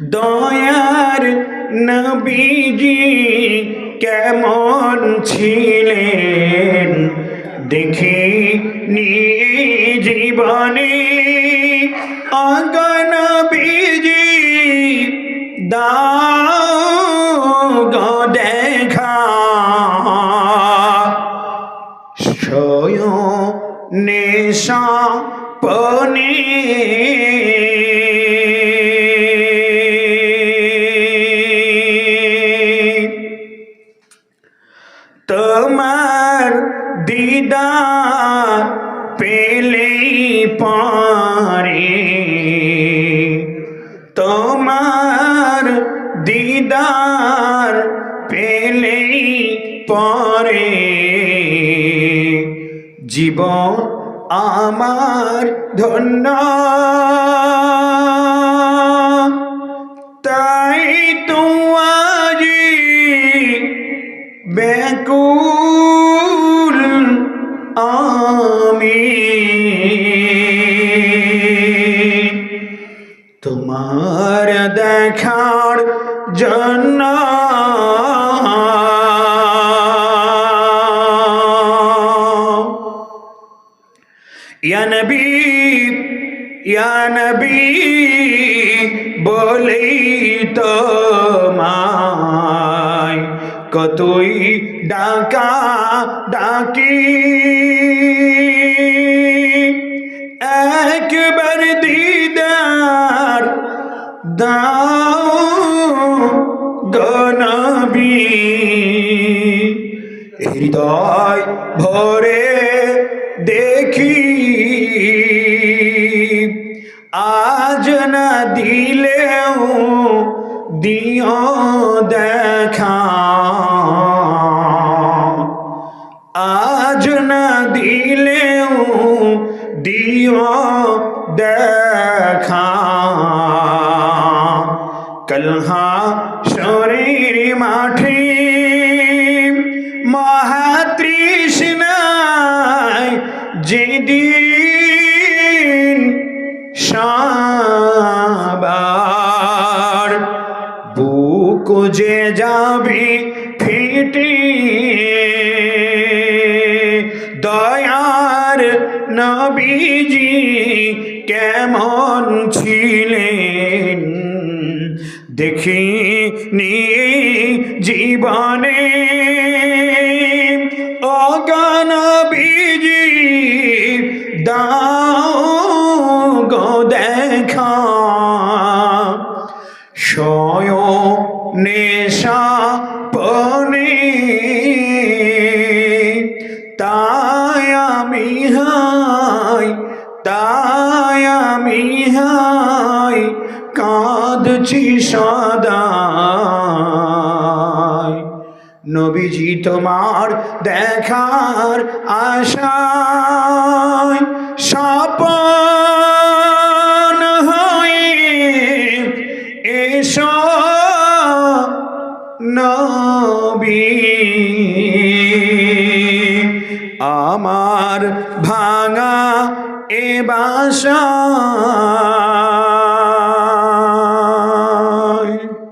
দয়ার নবীজি কেমন ছিলেন? দেখি নি জীবনে অগণ বীজি দাও গো দেখা শয়নেশা পনে তোমার দিদার পেলেই পারে। তোমার দিদার পেলেই পরে। জীবন আমার ধন্য। ব্যাকুল আমি। তোমার দেখার জন্য ইয়া নবী ইয়া নবী বলেই তোমায় কতই ডাকা ডাকি। একবার দিদার দাও গনবী হৃদয় ভরে দেখি। আজ না দিলেও দিও না দিলেও দিও দেখা। কলহা শরীর মাঠে মহাতৃষ্ণায় যেদিন সাবার বুক যে যাবে দয়ার নবীজি কেমন ছিলেন? দেখি নি জীবনে। অগান বীজি দাও গো দেখা। শয় তাই আমি হাই কাঁদছি সদাই। নবীজি তোমার দেখার আশায় স্বপন হয়ে এসো নবী। আমার ভাঙা এ বাসা।